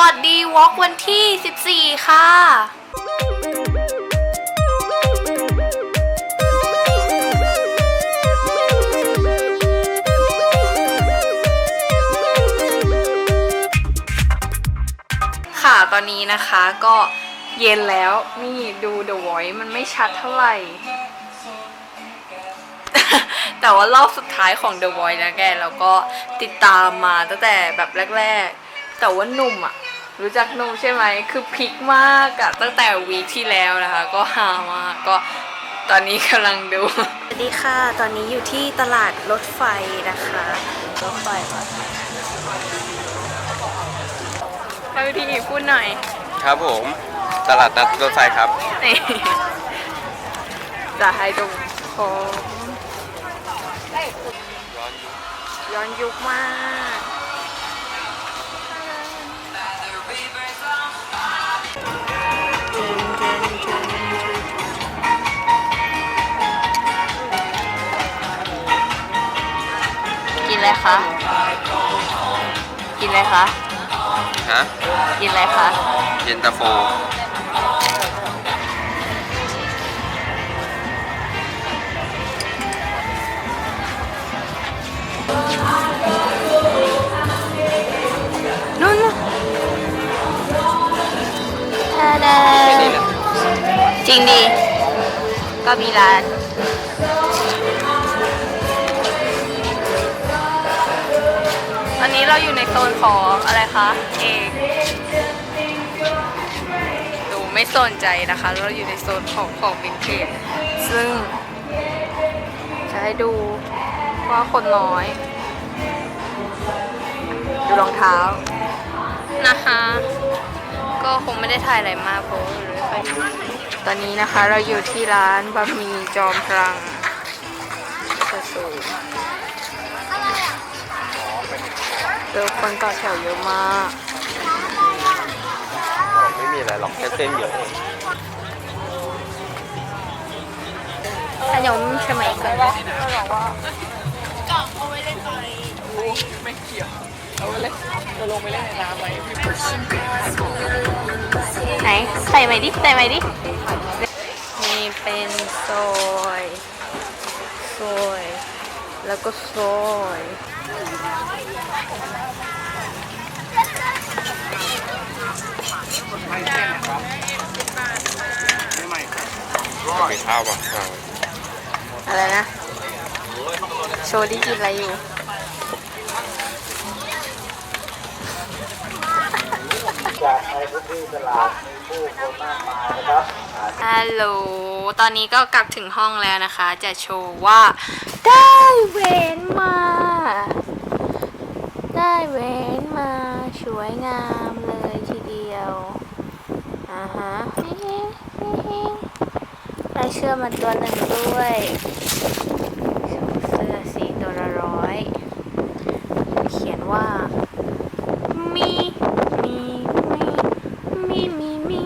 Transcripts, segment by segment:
วัสดีวอล์กวันที่ 14 ค่ะค่ะตอนนี้นะคะก็เย็นแล้วนี่ดู The Voice มันไม่ชัดเท่าไหร่ แต่ว่ารอบสุดท้ายของ The Voice นะแกเราก็ติดตามมาตั้งแต่แบบแรก ๆ แต่ว่าหนุ่มอะ รู้จักหนุ่มใช่ไหม คือพลิกมากอะตั้งแต่วีคที่แล้วนะคะ ก็ฮามากก็ตอนนี้กำลังดู สวัสดีค่ะ ตอนนี้อยู่ที่ตลาดรถไฟนะคะรถไฟไปพี่พูดหน่อย ครับผม ตลาดนัดรถไฟครับนี่จะให้ดูของย้อนยุคมาก คะ กินอะไรคะ ฮะกินอะไรคะ เย็นตาโฟนู่นน่ะทาดาแค่นี้แหละจริงดิก็มีร้าน เราอยู่ในโซนของอะไรคะ เอกดูไม่สนใจนะคะ เราอยู่ในโซนของของวินเทจซึ่ง จะให้ดูว่าคนน้อย ดูรองเท้านะคะ ก็คงไม่ได้ถ่ายอะไรมากเพราะว่าไปตอนนี้นะคะเราอยู่ที่ร้านบะหมี่จอมพลังกระสู เจอคนต่อแถวเยอะมาก ไม่มีอะไรหรอกแค่เส้นเยอะเองขนมสมัยก่อนไหนใส่ใหม่ดิใส่ใหม่ดินี่เป็นซอยซอย แล้วก็ซอย มีข้าวป่ะอ่าอะไรนะ โชว์ที่กินอะไรอยู่ฮัลโหล ตอนนี้ก็กลับถึงห้องแล้วนะคะ จะโชว์ว่า ได้เวนมา เวนมาสวยงามเลยทีเดียวอ่าฮะเฮ้เฮ้ได้เสื้อมาตัวหนึ่งด้วยเสื้อสีตัวละร้อย เขียนว่า มี มี มี มี มีมี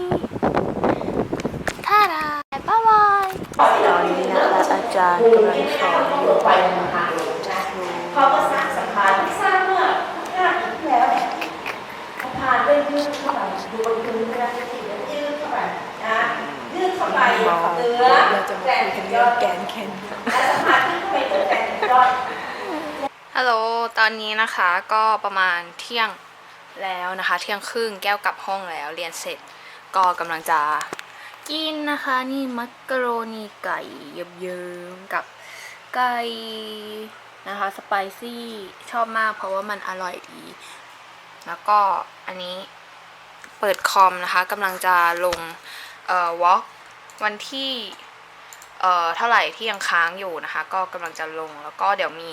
ท่าดาบ๊ายบายตอนนี้นะคะอาจารย์กำลังสอนอยู่ เขาก็สร้างสะพานที่สร้างเมื่อห้าปีที่แล้วเนี่ยสะพานเลื่อน ยืดเข้าไปดูบนพื้นก็ได้ที่เลื่อนยืดเข้าไปนะยืดเข้าไปเนื้อแกนยอดแกนแคนและสะพานขึ้นเข้าไปเหนือแกนยอดฮัลโหลตอนนี้นะคะก็ประมาณเที่ยงแล้วนะคะ เที่ยงครึ่งแก้วกลับห้องแล้วเรียนเสร็จก็กำลังจะกินนะคะนี่มักกะโรนีไก่เยิ้มๆกับไก่นะคะสไปซี่ชอบมากเพราะว่ามันอร่อยดี แล้วก็อันนี้ เปิดคอมนะคะกำลังจะลงเอ่อวอล์กวันที่เอ่อเท่าไหร่ที่ยังค้างอยู่นะคะ ก็กำลังจะลงแล้วก็เดี๋ยวมี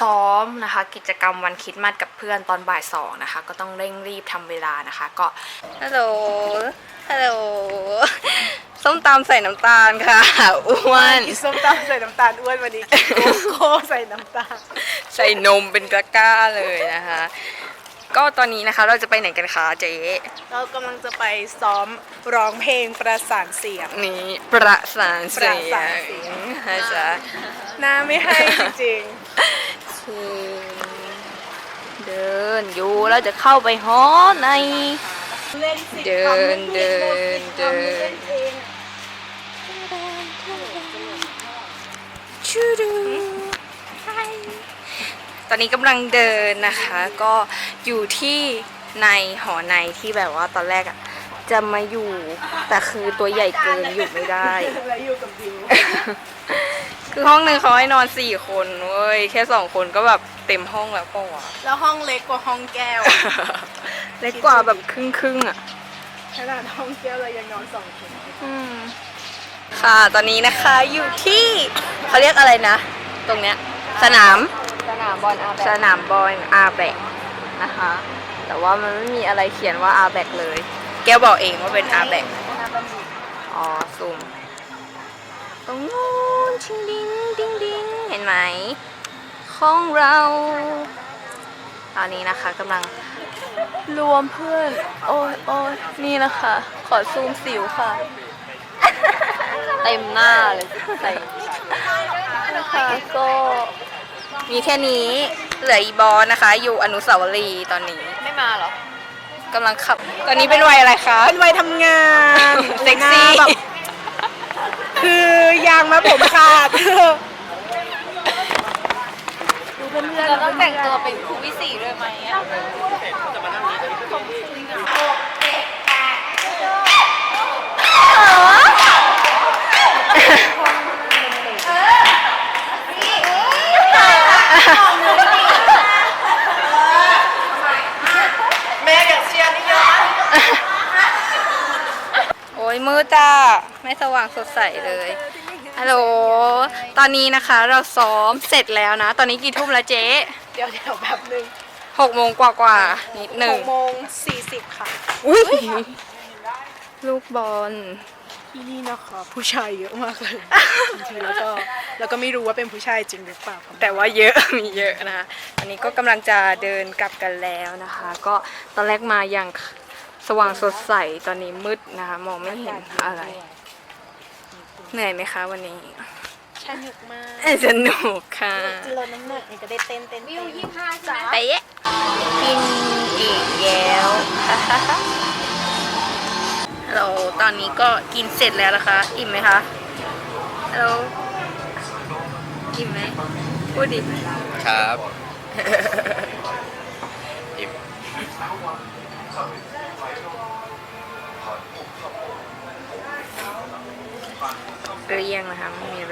ซ้อมนะคะ กิจกรรมวันคริดมัดกับเพื่อนตอนบ่ายสองนะคะ ก็ต้องเร่งรีบทำเวลานะคะ ก็ฮัลโหลฮัลโหลส้มตำใส่น้ำตาลค่ะอ้วนส้มตำใส่น้ำตาลอ้วนวันนี้กินโกโก้ใส่น้ำตาล ใส่นมเป็นกระก้าเลยนะคะ ก็ตอนนี้นะคะเราจะไปไหนกันคะเจ๊เรากำลังจะไปซ้อมร้องเพลงประสานเสียง นี่ประสานเสียประสานเสียง งนะจ๊ะหน้าไม่ให้จริงคือเดเดินอยู่แล้วจะเข้าไปหอในเล่นสิเดินเดินเดินเองชูดูตอนนี้กำลังเดินนะคะ ก็ อยู่ที่ในหอในที่แบบว่าตอนแรกอะจะมาอยู่ แต่คือตัวใหญ่เกินอยู่ไม่ได้ แล้วอยู่กับดิวคือห้องหนึ่งเขาให้นอนสี่คนเว้ยแค่สองคนก็แบบเต็มห้องแล้วก็วะแล้วห้องเล็กกว่าห้องแก้วเล็กกว่าแบบครึ่งครึ่งๆอะ ขนาดห้องแก้วเรายังนอนสองคนค่ะตอนนี้นะคะอยู่ที่เขาเรียกอะไรนะ ตรงเนี้ย สนามสนามบอลอาแบสนามบอลอาแบก นะคะ แต่ว่ามันไม่มีอะไรเขียนว่าอาแบกเลย แก้วบอกเองว่าเป็นอาแบกอ๋อซูมตรงนู้นชิงดิงดิงดิงเห็นไหม ของเราตอนนี้นะคะกำลังรวมเพื่อน โอ้ยโอ้ยนี่นะคะ ขอซูมสิวค่ะ เต็มหน้าเลยใส่นะคะก็มีแค่นี้ เหลืออีบอสนะคะ อยู่อนุสาวรีย์ตอนนี้ไม่มาเหรอกำลังขับ ตอนนี้เป็นวัยอะไรคะ เป็นวัยทำงานเซ็กซี่ หน้าแบบคือยางมาผมขาด เราต้องแต่งตัวเป็นครูวิสีด้วยไหมอะ แม่อยากเชียร์นี่เยอะ โอ้ยมืด จ้า ไม่สว่างสดใสเลยฮัลโหลตอนนี้นะคะเราซ้อมเสร็จแล้วนะ ตอนนี้กี่ทุ่มแล้วเจ๊เดี๋ยวเดี๋ยวแบบนึงหกโมงกว่าๆนิดหหนึ่งกโมงสี่สิบค่ะ อุ้ยลูกบอล ที่นี่นะคะผู้ชายเยอะมากเลยบางทีแล้วก็แล้วก็ไม่รู้ว่าเป็นผู้ชายจริงหรือเปล่าแต่ว่าเยอะ มีเยอะนะคะอันนี้ก็กำลังจะเดินกลับกันแล้วนะคะ ก็ตอนแรกมาอย่าง สว่างสดใสตอนนี้มืดนะคะ มองไม่เห็นอะไร เหนื่อยไหมคะวันนี้สนุกมากสนุกค่ะลดน้ำหนักเนี่ยก็ได้เต้นเต้นวิวยี่ห้าจ้าไปเยะกินอีกแล้วฮัลโหลตอนนี้ก็กินเสร็จแล้วนะคะ อิ่มไหมคะฮัลโหลอิ่มไหมพูดดิครับ เกลี้ยงนะคะไม่มี